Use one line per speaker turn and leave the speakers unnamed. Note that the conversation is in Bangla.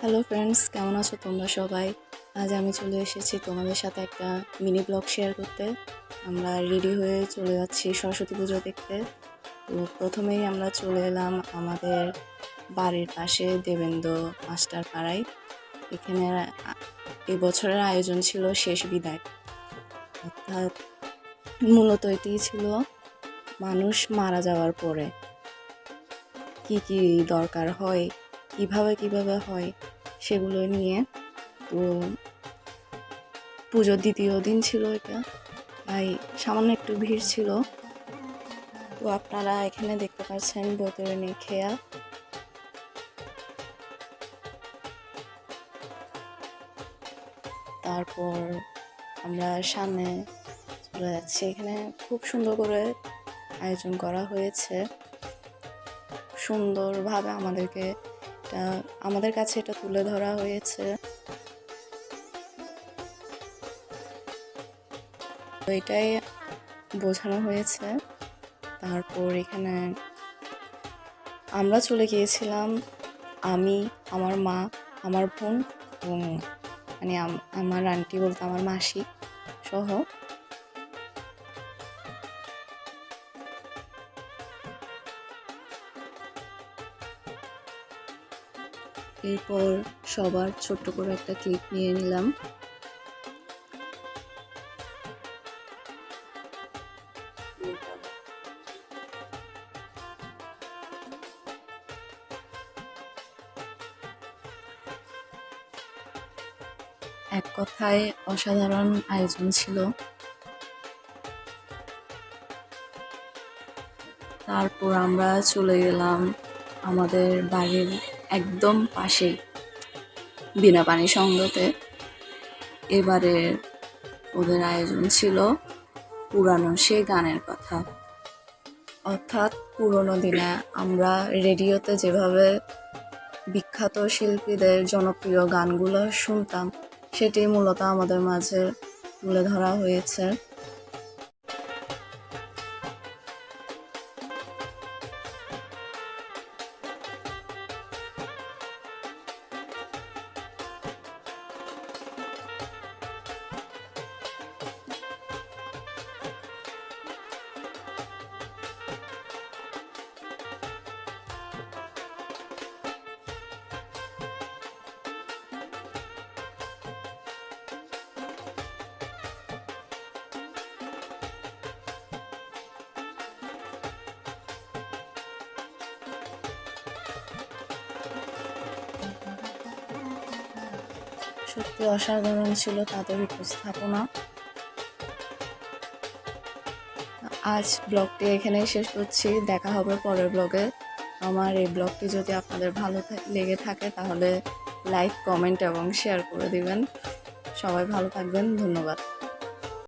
হ্যালো ফ্রেন্ডস কেমন আছো তোমরা সবাই? আজ আমি চলে এসেছি তোমাদের সাথে একটা মিনি ব্লগ শেয়ার করতে। আমরা রেডি হয়ে চলে যাচ্ছি সরস্বতী পুজো দেখতে। তো প্রথমেই আমরা চলে এলাম আমাদের বাড়ির পাশে দেবেন্দ্র মাস্টার পাড়ায়। এখানে আ- এই বছরের আয়োজন ছিল শেষ বিদায়। অর্থাৎ মূলত এটি ছিল মানুষ মারা যাওয়ার পরে। কি কি দরকার হয় কীভাবে কীভাবে হয় সেগুলো নিয়ে। তো পুজোর দ্বিতীয় দিন ছিল এটা। তাই সামান্য একটু ভিড় ছিল। তো আপনারা এখানে দেখতে পাচ্ছেন বৈতরণী খেয়া। তারপর আমরা সামনে চলে যাচ্ছি। এখানে খুব সুন্দর করে আয়োজন করা হয়েছে। সুন্দরভাবে আমাদেরকে এটা আমাদের কাছে এটা তুলে ধরা হয়েছে। তো এটাই বোঝানো হয়েছে। তারপর এখানে আমরা চলে গিয়েছিলাম আমি, আমার মা, আমার বোন এবং মানে আমার আন্টি বলতে আমার মাসি সহ। এরপর সবার ছোট্ট করে একটা ক্লিপ নিয়ে নিলাম। এক কথায় অসাধারণ আয়োজন ছিল। তারপর আমরা চলে গেলাম আমাদের বাড়ির একদম পাশেই। বিনা পানি সঙ্গতে। এবারে ওদের আয়োজন ছিল পুরানো সেই গানের কথা। অর্থাৎ পুরোনো দিনে আমরা রেডিওতে যেভাবে বিখ্যাত শিল্পীদের জনপ্রিয় গানগুলো শুনতাম, সেটি মূলত আমাদের মাঝে তুলে ধরা হয়েছে। সত্যি অসাধারণ ছিল তাদের উপস্থাপনা। আজ ব্লগটি এখানেই শেষ করছি। দেখা হবে পরের ব্লগে। আমার এই ব্লগটি যদি আপনাদের ভালো লেগে থাকে তাহলে লাইক, কমেন্ট এবং শেয়ার করে দিবেন। সবাই ভালো থাকবেন। ধন্যবাদ।